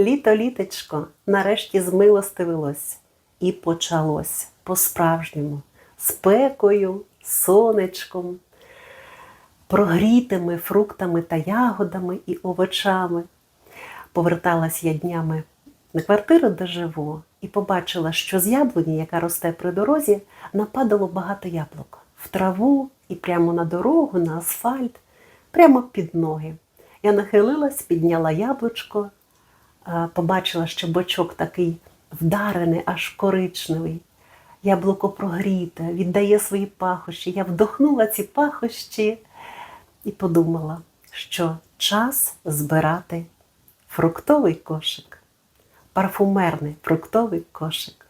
літо-літочко нарешті змилостивилось і почалось по-справжньому спекою, сонечком, прогрітими фруктами та ягодами і овочами. Поверталась я днями на квартиру, де живу, і побачила, що з яблуні, яка росте при дорозі, нападало багато яблук в траву і прямо на дорогу, на асфальт, прямо під ноги. Я нахилилась, підняла яблучко, побачила, що бочок такий вдарений, аж коричневий. Яблуко прогріте, віддає свої пахощі. Я вдохнула ці пахощі і подумала, що час збирати фруктовий кошик, парфумерний фруктовий кошик.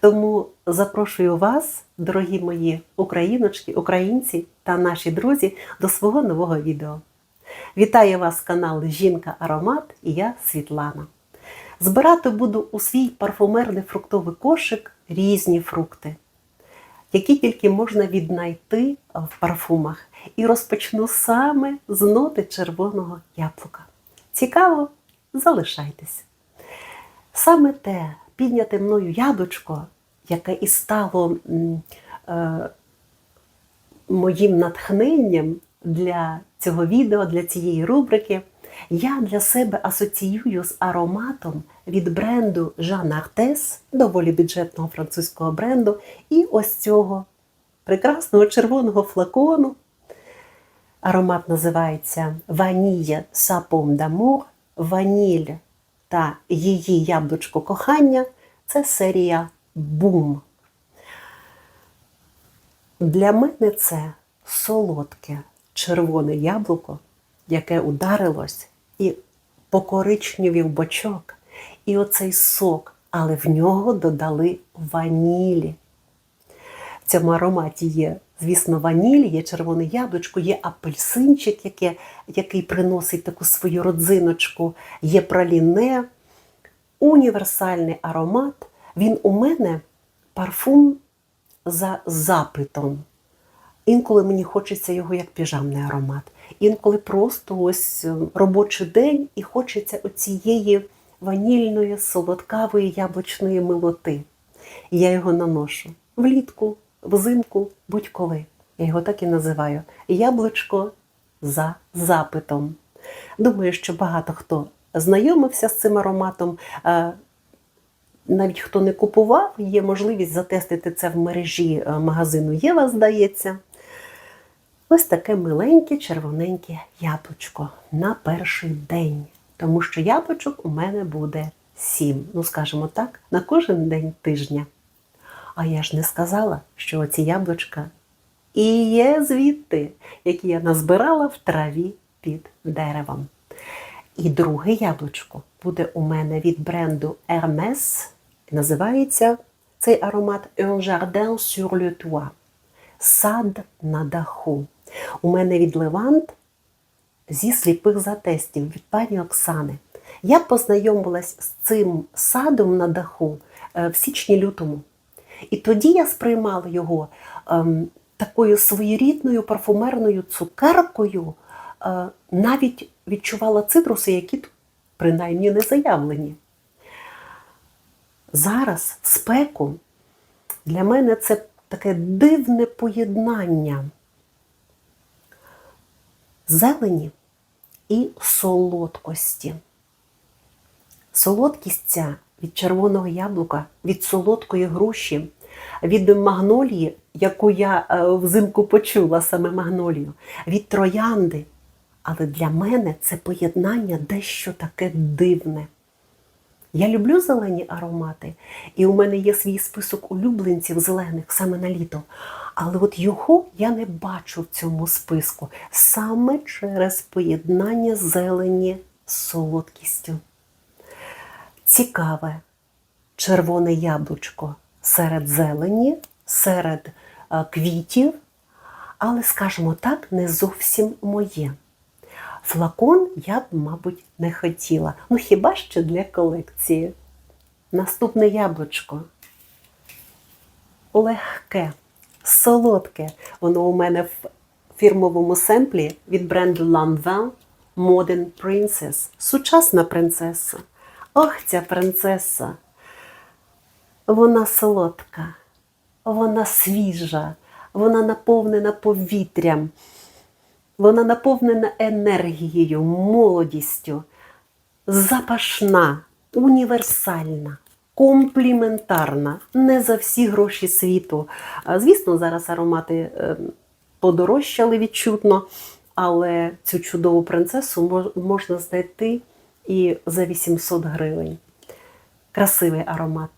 Тому запрошую вас, дорогі мої україночки, українці та наші друзі, до свого нового відео. Вітаю вас канал Жінка Аромат і я Світлана. Збирати буду у свій парфумерний фруктовий кошик різні фрукти, які тільки можна віднайти в парфумах. І розпочну саме з ноти червоного яблука. Цікаво, залишайтесь. Саме те підняте мною яблучко, яке і стало е, моїм натхненням для цього відео, для цієї рубрики, я для себе асоціюю з ароматом від бренду Jean Artes, доволі бюджетного французького бренду, і ось цього прекрасного червоного флакону. Аромат називається Ванія Сапом d'Amour, ваніль та її яблучко кохання це серія Бум. Для мене це солодке червоне яблуко, яке ударилось і покоричневів бочок, і оцей сок, але в нього додали ванілі. В цьому ароматі є, звісно, ваніль, є червоне яблучко, є апельсинчик, яке, який приносить таку свою родзиночку, є праліне. Універсальний аромат. Він у мене парфум за запитом. Інколи мені хочеться його як піжамний аромат. Інколи просто ось е, робочий день і хочеться оцієї ванільної, солодкавої яблучної милоти. Я його наношу влітку, взимку, будь-коли. Я його так і називаю. Яблучко за запитом. Думаю, що багато хто знайомився з цим ароматом. Е, Навіть хто не купував, є можливість затестити це в мережі е, магазину Єва, здається. Ось таке миленьке червоненьке яблучко на перший день. Тому що яблучок у мене буде сім. Ну, скажімо так, на кожен день тижня. А я ж не сказала, що оці яблучка і є звідти, які я назбирала в траві під деревом. І друге яблучко буде у мене від бренду Hermes. Називається цей аромат Un jardin sur le toit. Сад на даху. У мене від Левант зі сліпих затестів від пані Оксани. Я познайомилась з цим садом на даху е, в січні-лютому. І тоді я сприймала його ем, такою своєрідною парфумерною цукеркою, е, навіть відчувала цитруси, які тут принаймні не заявлені. Зараз спеку для мене це таке дивне поєднання зелені і солодкості. Солодкість ця від червоного яблука, від солодкої груші, від магнолії, яку я е, взимку почула саме магнолію, від троянди. Але для мене це поєднання дещо таке дивне. Я люблю зелені аромати, і у мене є свій список улюбленців зелених саме на літо. Але от його я не бачу в цьому списку саме через поєднання зелені з солодкістю. Цікаве червоне яблучко серед зелені, серед е, квітів, але, скажімо так, не зовсім моє. Флакон я б, мабуть, не хотіла. Ну хіба що для колекції. Наступне яблучко. Легке, солодке. Воно у мене в фірмовому семплі від бренду Lanvin Modern Princess. Сучасна принцеса. Ох, ця принцеса. Вона солодка, вона свіжа, вона наповнена повітрям, вона наповнена енергією, молодістю, запашна, універсальна, компліментарна, не за всі гроші світу. Звісно, зараз аромати е, подорожчали відчутно, але цю чудову принцесу можна знайти і за 800 гривень. Красивий аромат.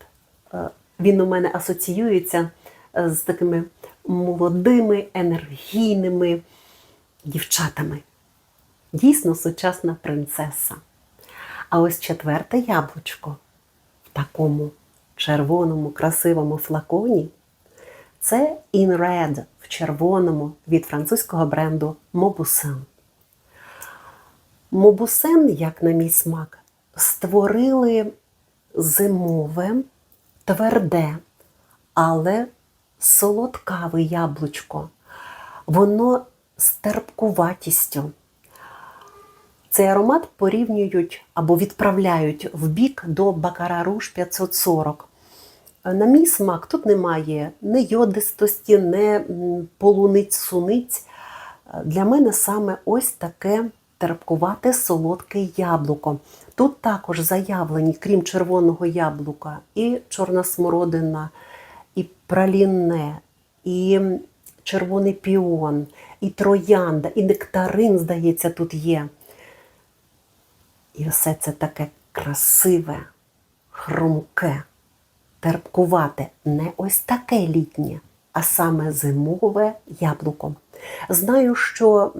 Е, Він у мене асоціюється е, з такими молодими, енергійними дівчатами. Дійсно сучасна принцеса. А ось четверте яблучко в такому червоному, красивому флаконі це In Red в червоному від французького бренду Mauboussin. Мобусен, як на мій смак, створили зимове, тверде, але солодкаве яблучко. Воно з терпкуватістю. Цей аромат порівнюють або відправляють в бік до Бакара Руж 540. На мій смак тут немає ні йодистості, ні полуниць-суниць. Для мене саме ось таке терпкувате солодке яблуко. Тут також заявлені, крім червоного яблука, і чорна смородина, і пралінне, і червоний піон, і троянда, і нектарин, здається, тут є. І все це таке красиве, хрумке, терпкувате, не ось таке літнє, а саме зимове яблуко. Знаю, що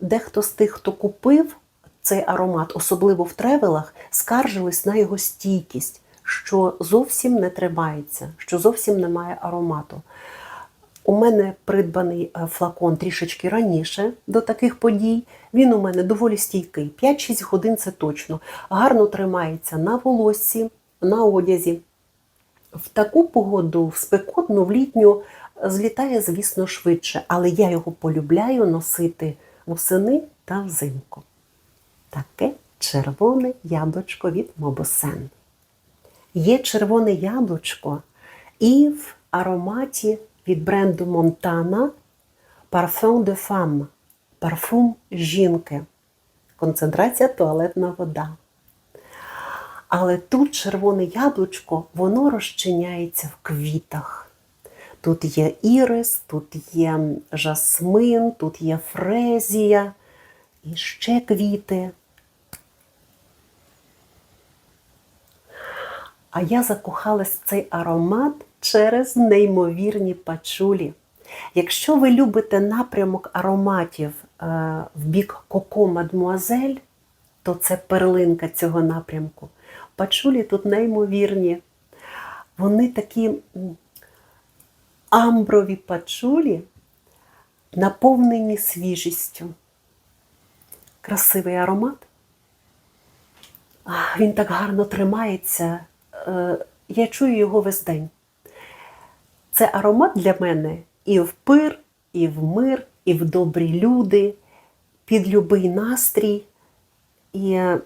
дехто з тих, хто купив цей аромат, особливо в тревелах, скаржились на його стійкість, що зовсім не тримається, що зовсім немає аромату. У мене придбаний е, флакон трішечки раніше до таких подій. Він у мене доволі стійкий. 5-6 годин це точно. Гарно тримається на волоссі, на одязі. В таку погоду, в спекотну, в літню, злітає, звісно, швидше, але я його полюбляю носити восени та взимку. Таке червоне яблучко від Мобосен. Є червоне яблучко і в ароматі від бренду Montana Parfum de Femme, парфум жінки. Концентрація туалетна вода. Але тут червоне яблучко, воно розчиняється в квітах. Тут є ірис, тут є жасмин, тут є фрезія і ще квіти. А я закохалась в цей аромат через неймовірні пачулі. Якщо ви любите напрямок ароматів е, в бік Коко Мадмуазель, то це перлинка цього напрямку. Пачулі тут неймовірні. Вони такі амброві пачулі, наповнені свіжістю. Красивий аромат. Він так гарно тримається. Е, Я чую його весь день. Це аромат для мене і в пир, і в мир, і в добрі люди, під любий настрій. І е,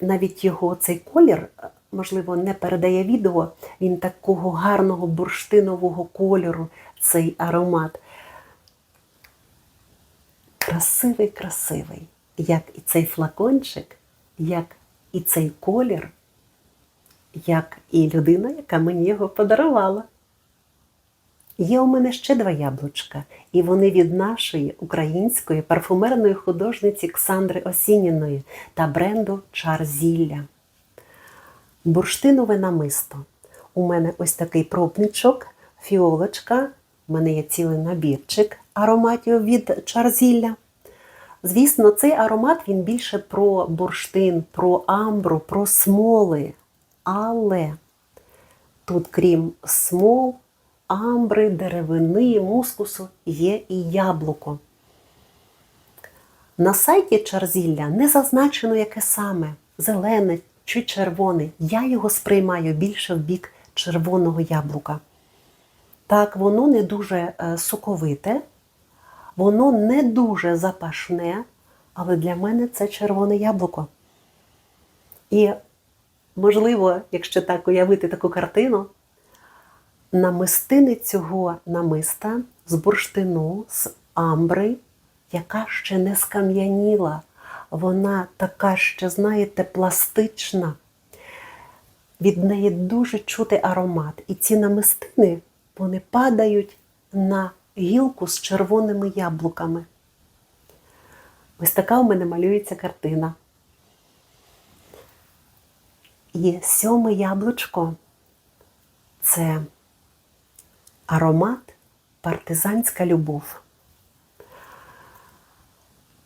навіть його цей колір, е, можливо, не передає відео, він такого гарного бурштинового кольору, цей аромат. Красивий, красивий, як і цей флакончик, як і цей колір, як і людина, яка мені його подарувала. Є у мене ще два яблучка, і вони від нашої української парфумерної художниці Ксандри Осініної та бренду Чарзілля. Бурштинове намисто. У мене ось такий пробничок, фіолочка, у мене є цілий набірчик ароматів від Чарзілля. Звісно, цей аромат він більше про бурштин, про амбру, про смоли. Але тут, крім смол, амбри, деревини, мускусу, є і яблуко. На сайті Чарзілля не зазначено, яке саме зелене чи червоне. Я його сприймаю більше в бік червоного яблука. Так, воно не дуже е, соковите, воно не дуже запашне, але для мене це червоне яблуко. І можливо, якщо так уявити таку картину, намистини цього намиста з бурштину, з амбри, яка ще не скам'яніла. Вона така ще, знаєте, пластична. Від неї дуже чути аромат. І ці намистини вони падають на гілку з червоними яблуками. Ось така у мене малюється картина. І сьоме яблучко це аромат, партизанська любов.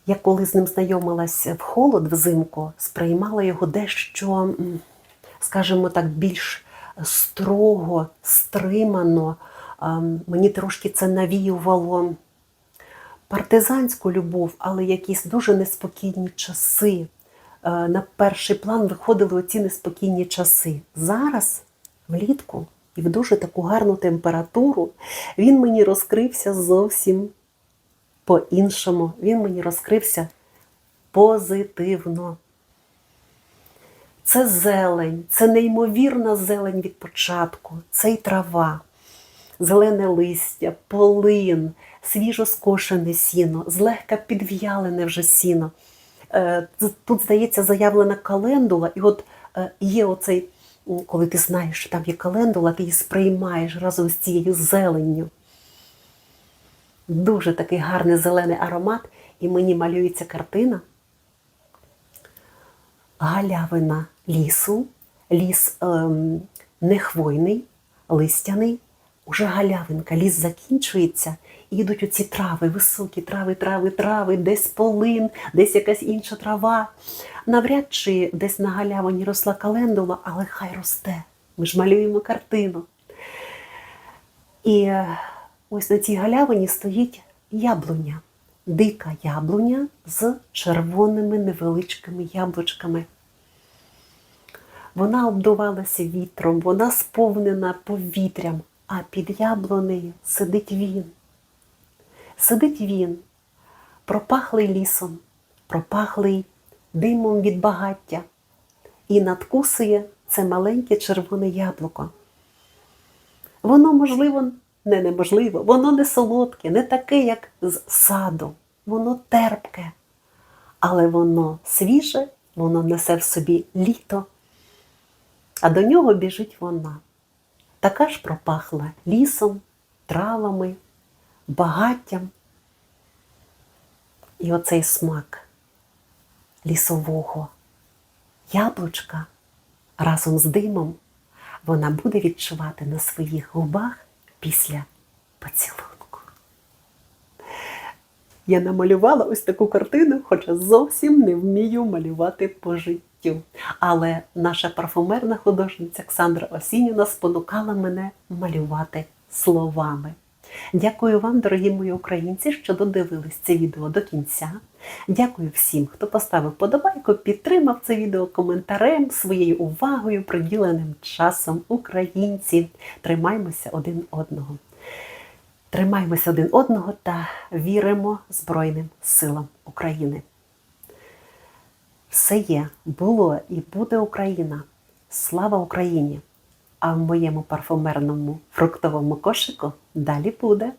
Я коли з ним знайомилась в холод взимку, сприймала його дещо, скажімо так, більш строго, стримано. Мені трошки це навіювало партизанську любов, але якісь дуже неспокійні часи. Е, На перший план виходили оці неспокійні часи. Зараз, влітку, і в дуже таку гарну температуру, він мені розкрився зовсім по-іншому. Він мені розкрився позитивно. Це зелень, це неймовірна зелень від початку, це й трава, зелене листя, полин, свіжо скошене сіно, злегка підв'ялене вже сіно. Е, Тут, здається, заявлена календула, і от е, є оцей, коли ти знаєш, що там є календула, ти її сприймаєш разом з цією зеленню. Дуже такий гарний зелений аромат, і мені малюється картина. Галявина лісу, ліс ем, не листяний, уже галявинка, ліс закінчується, і йдуть оці трави, високі трави, трави, трави, десь полин, десь якась інша трава. Навряд чи десь на галявині росла календула, але хай росте. Ми ж малюємо картину. І е, ось на цій галявині стоїть яблуня, дика яблуня з червоними невеличкими яблучками. Вона обдувалася вітром, вона сповнена повітрям, а під яблунею сидить він. Сидить він, пропахлий лісом, пропахлий димом від багаття, і надкусує це маленьке червоне яблуко. Воно, можливо, не неможливо, воно не солодке, не таке, як з саду. Воно терпке, але воно свіже, воно несе в собі літо, а до нього біжить вона. Така ж пропахла лісом, травами, багаттям. І оцей смак лісового яблучка разом з димом вона буде відчувати на своїх губах після поцілунку. Я намалювала ось таку картину, хоча зовсім не вмію малювати по життю. Але наша парфумерна художниця Оксандра Осініна спонукала мене малювати словами. Дякую вам, дорогі мої українці, що додивились це відео до кінця. Дякую всім, хто поставив подобайку, підтримав це відео коментарем, своєю увагою, приділеним часом українці. Тримаймося один одного. Тримаймося один одного та віримо Збройним силам України. Все є, було і буде Україна. Слава Україні! А в моєму парфумерному фруктовому кошику далі буде.